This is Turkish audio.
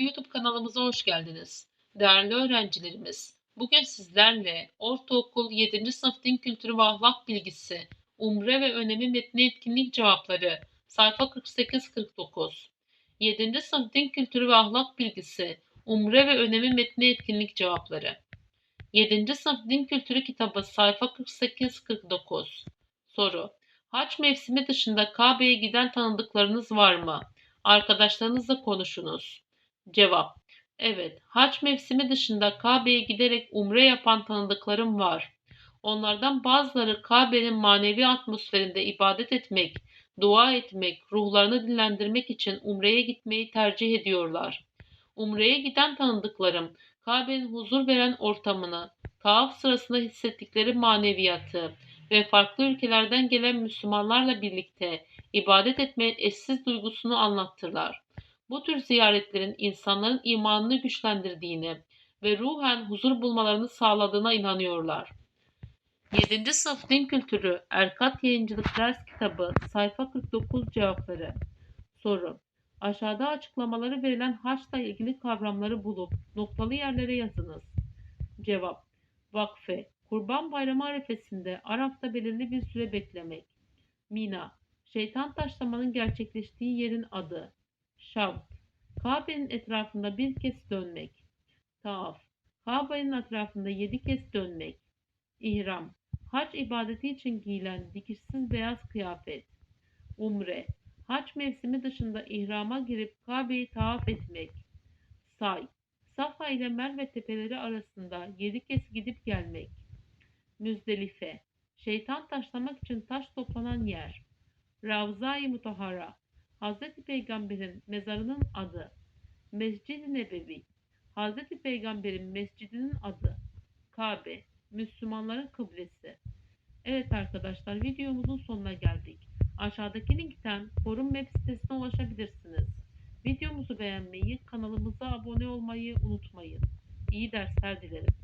YouTube kanalımıza hoş geldiniz. Değerli öğrencilerimiz, bugün sizlerle ortaokul 7. sınıf din kültürü ve ahlak bilgisi, umre ve önemi metni etkinlik cevapları, sayfa 48-49. 7. sınıf din kültürü ve ahlak bilgisi, umre ve önemi metni etkinlik cevapları. 7. sınıf din kültürü kitabı sayfa 48-49. Soru. Haç mevsimi dışında Kabe'ye giden tanıdıklarınız var mı? Arkadaşlarınızla konuşunuz. Cevap. Evet, haç mevsimi dışında Kabe'ye giderek umre yapan tanıdıklarım var. Onlardan bazıları Kabe'nin manevi atmosferinde ibadet etmek, dua etmek, ruhlarını dinlendirmek için umreye gitmeyi tercih ediyorlar. Umreye giden tanıdıklarım, Kabe'nin huzur veren ortamını, tavaf sırasında hissettikleri maneviyatı ve farklı ülkelerden gelen Müslümanlarla birlikte ibadet etmenin eşsiz duygusunu anlattırlar. Bu tür ziyaretlerin insanların imanını güçlendirdiğini ve ruhen huzur bulmalarını sağladığına inanıyorlar. 7. Sınıf Din Kültürü Erkat Yayıncılık Ders Kitabı Sayfa 49 Cevapları Soru Aşağıda açıklamaları verilen haçla ilgili kavramları bulup noktalı yerlere yazınız. Cevap Vakfe Kurban Bayramı arefesinde Araf'ta belirli bir süre beklemek. Mina Şeytan taşlamanın gerçekleştiği yerin adı. Şavt Kabe'nin etrafında bir kez dönmek. Taaf Kabe'nin etrafında yedi kez dönmek. İhram Hac ibadeti için giyilen dikişsiz beyaz kıyafet. Umre Hac mevsimi dışında ihrama girip Kabe'yi tavaf etmek. Say Safa ile Merve tepeleri arasında yedi kez gidip gelmek. Müzdelife Şeytan taşlamak için taş toplanan yer. Ravza-i Mutahara Hz. Peygamber'in mezarının adı. Mescid-i Nebevi Hz. Peygamber'in mescidinin adı. Kabe Müslümanların kıblesi. Evet arkadaşlar videomuzun sonuna geldik. Aşağıdaki linkten forum web sitesine ulaşabilirsiniz. Videomuzu beğenmeyi, kanalımıza abone olmayı unutmayın. İyi dersler dilerim.